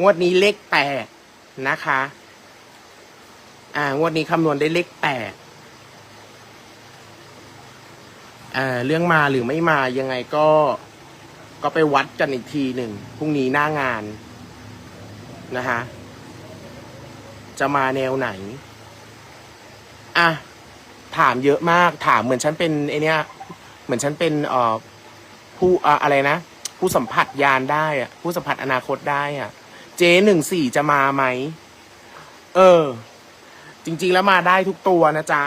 งวดนี้เลขแปดนะคะ อ่างวดนี้คำนวณได้เลขแปดอ่าเรื่องมาหรือไม่มายังไงก็ ก็ไปวัดกันอีกทีหนึ่งพรุ่งนี้หน้างานนะคะจะมาแนวไหน อะ ถามเยอะมาก ถามเหมือนฉันเป็นไอเนี้ย เหมือนฉันเป็นเอ่อผู้อ่าอะไรนะ ผู้สัมผัสยานได้อะผู้สัมผัสอนาคตได้อะ เจหนึ่งสี่จะมาไหม เออ จริง ๆ แล้วมาได้ทุกตัวนะจ๊ะ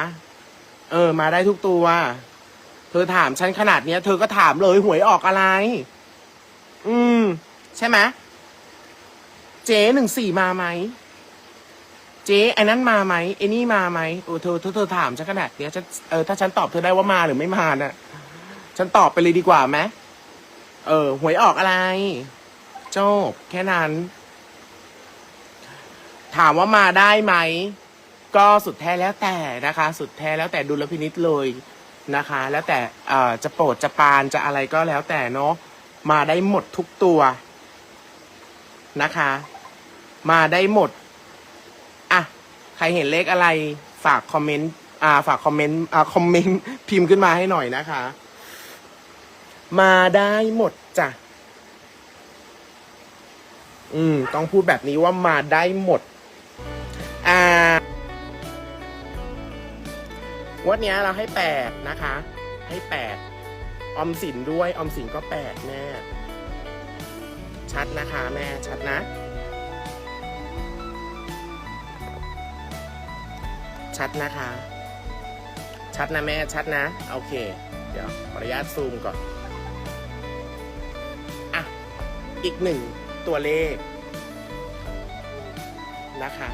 เออ มาได้ทุกตัว เธอถามฉันขนาดเนี้ย เธอก็ถามเลยหวยออกอะไร อืม ใช่ไหมเจหนึ่งสี่มาไหม เจ๊ไอ้นั้นมาไหมไอ้นี่มาไหมโอ้เธอเธอเธอถามฉันขนาดเนี้ยฉันเออถ้าฉันตอบเธอได้ว่ามาหรือไม่มาน่ะ ฉันตอบไปเลยดีกว่าไหมเออ หวยออกอะไร จบ แค่นั้น ถามว่ามาได้ไหม ก็สุดแท้แล้วแต่นะคะ สุดแท้แล้วแต่ดุลพินิษเลยนะคะ แล้วแต่จะโปรดจะปานจะอะไรก็แล้วแต่เนาะมาได้หมดทุกตัวนะคะ มาได้หมดอะใครเห็นเลขอะไรฝากคอมเมนต์อ่าฝากคอมเมนต์อ่าคอมเมนต์พิมพ์ขึ้นมาให้หน่อยนะคะ มาได้หมดจ้ะอืม ต้องพูดแบบนี้ว่ามาได้หมด วันนี้เราให้แปดนะคะ ให้แปดออมสินด้วยออมสินก็แปดแม่ชัดนะคะแม่ชัดนะ ชัดนะคะ ชัดนะแม่ชัดนะ โอเค เดี๋ยวขออนุญาตซูมก่อนอะอีกหนึ่งตัวเลขนะคะ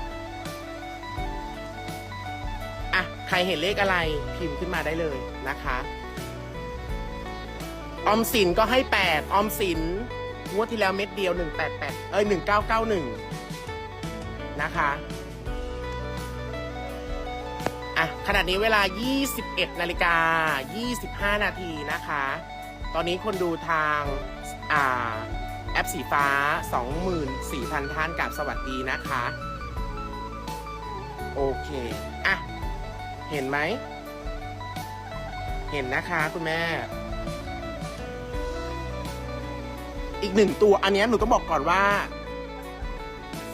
รเห็นเลขอะไรพิมพ์ขึ้นมาได้เลยนะคะออมสินก็ให้แปดออมสินงวดที่แล้วเม็ดเดียวหนึ่งแปดแปดเอ้ยหนึ่งเก้าเก้าหนึ่งนะคะ อะ ขณะนี้เวลา 21 นาฬิกา 25 นาทีนะคะ ตอนนี้คนดูทาง อ่า แอปสีฟ้า 24,000 ท่านกับสวัสดีนะคะ โอเค อะ เห็นไหม เห็นนะคะคุณแม่ อีกหนึ่งตัวอันนี้หนูต้องบอกก่อนว่า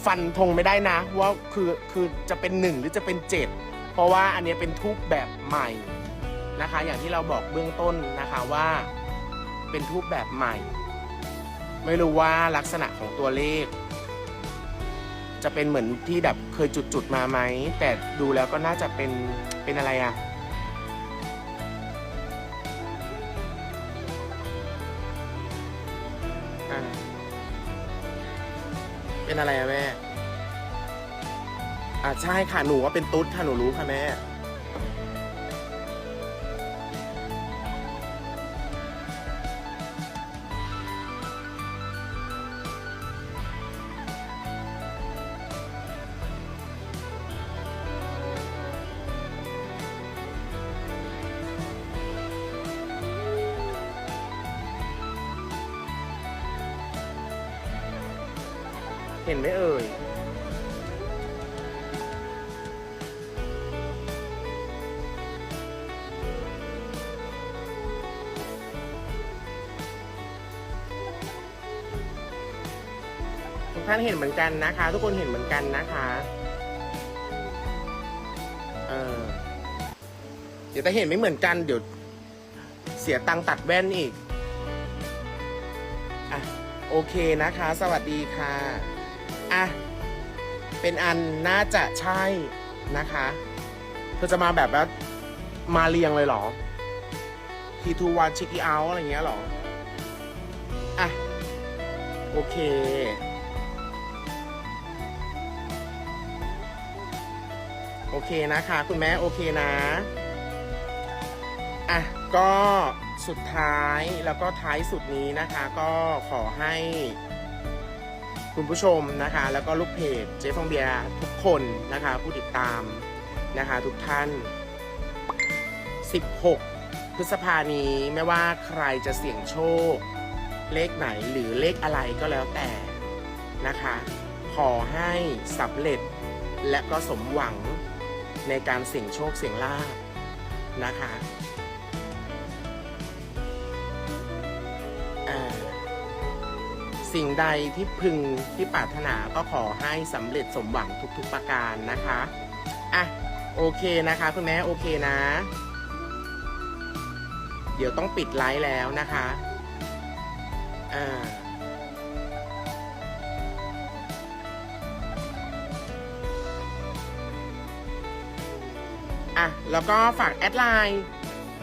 ฟันธงไม่ได้นะ ว่าคือคือจะเป็นหนึ่งหรือจะเป็นเจ็ดเพราะว่าอันนี้เป็นทูบแบบใหม่นะคะ อย่างที่เราบอกเบื้องต้นนะคะว่า เป็นทูบแบบใหม่ ไม่รู้ว่าลักษณะของตัวเลข จะเป็นเหมือนที่แบบเคยจุดๆมาไหม แต่ดูแล้วก็น่าจะเป็นเป็นอะไรอะอะ เป็นอะไรอะแม่ อ่าใช่ค่ะหนูว่าเป็นตุ๊ดค่ะหนูรู้ค่ะแม่ เห็นไหมเอ่ยทุกท่านเห็นเหมือนกันนะคะ ทุกคนเห็นเหมือนกันนะคะเออเดี๋ยวจะเห็นไม่เหมือนกันเดี๋ยวเสียตังค์ตัดแว่นอีก อะ โอเคนะคะ สวัสดีค่ะ อะ เป็นอันน่าจะใช่นะคะเธอจะมาแบบว่ามาเรียงเลยเหรอทีทูวันช็คเอาอะไรเงี้ยหรอ อะ โอเค โอเคนะคะ คุณแม่โอเคนะ อะ ก็สุดท้ายแล้วก็ท้ายสุดนี้นะคะ ก็ขอให้ คุณผู้ชมนะคะ แล้วก็ลูกเพจเจ๊ฟองเบียร์ทุกคนนะคะ ผู้ติดตามนะคะ ทุกท่าน 16 พฤษภานี้ไม่ว่าใครจะเสี่ยงโชค เลขไหนหรือเลขอะไรก็แล้วแต่นะคะ ขอให้สำเร็จและก็สมหวังในการเสี่ยงโชคเสี่ยงลาภนะคะ สิ่งใดที่พึงที่ปรารถนาก็ขอให้สำเร็จสมหวังทุกๆประการนะคะอะโอเคนะคะคุณแม่โอเคนะ เดี๋ยวต้องปิดไลฟ์แล้วนะคะอ่าอะแล้วก็ฝากแอดไลน์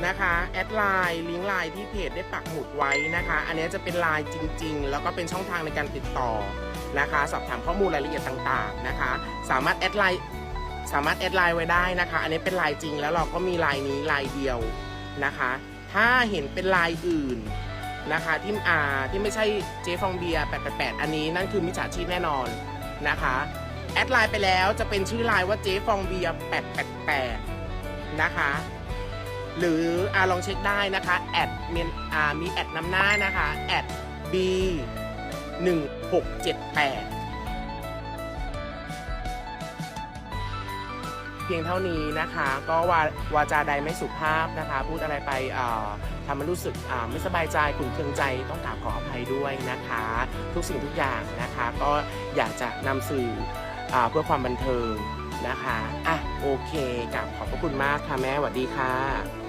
นะคะแอดไลน์ลิงก์ไลน์ที่เพจได้ปักหมุดไว้นะคะ อันนี้จะเป็นไลน์จริง ๆ แล้วก็เป็นช่องทางในการติดต่อนะคะ สอบถามข้อมูลรายละเอียดต่างๆนะคะ สามารถแอดไลน์สามารถแอดไลน์ไว้ได้นะคะ อันนี้เป็นไลน์จริงแล้วเราก็มีไลน์นี้ไลน์เดียวนะคะ ถ้าเห็นเป็นไลน์อื่นนะคะที่อ่าที่ไม่ใช่เจฟองเบียร์888 อันนี้นั่นคือมิจฉาชีพแน่นอนนะคะแอดไลน์ไปแล้วจะเป็นชื่อไลน์ว่าเจฟองเบียร์888 นะคะ หรืออาลองเช็คได้นะคะแอดมีอ่ามีแอดนำหน้านะคะแอด b 1 6 7 8 เพียงเท่านี้นะคะ ก็วาวาจาใดไม่สุภาพนะคะ พูดอะไรไปทำให้รู้สึกไม่สบายใจขุ่นเคืองใจต้องกราบขออภัยด้วยนะคะ ทุกสิ่งทุกอย่างนะคะ ก็อยากจะนำสื่ออเพื่อความบันเทิงนะคะ อะ โอเคกับขอบพระคุณมากค่ะแม่สวัสดีค่ะ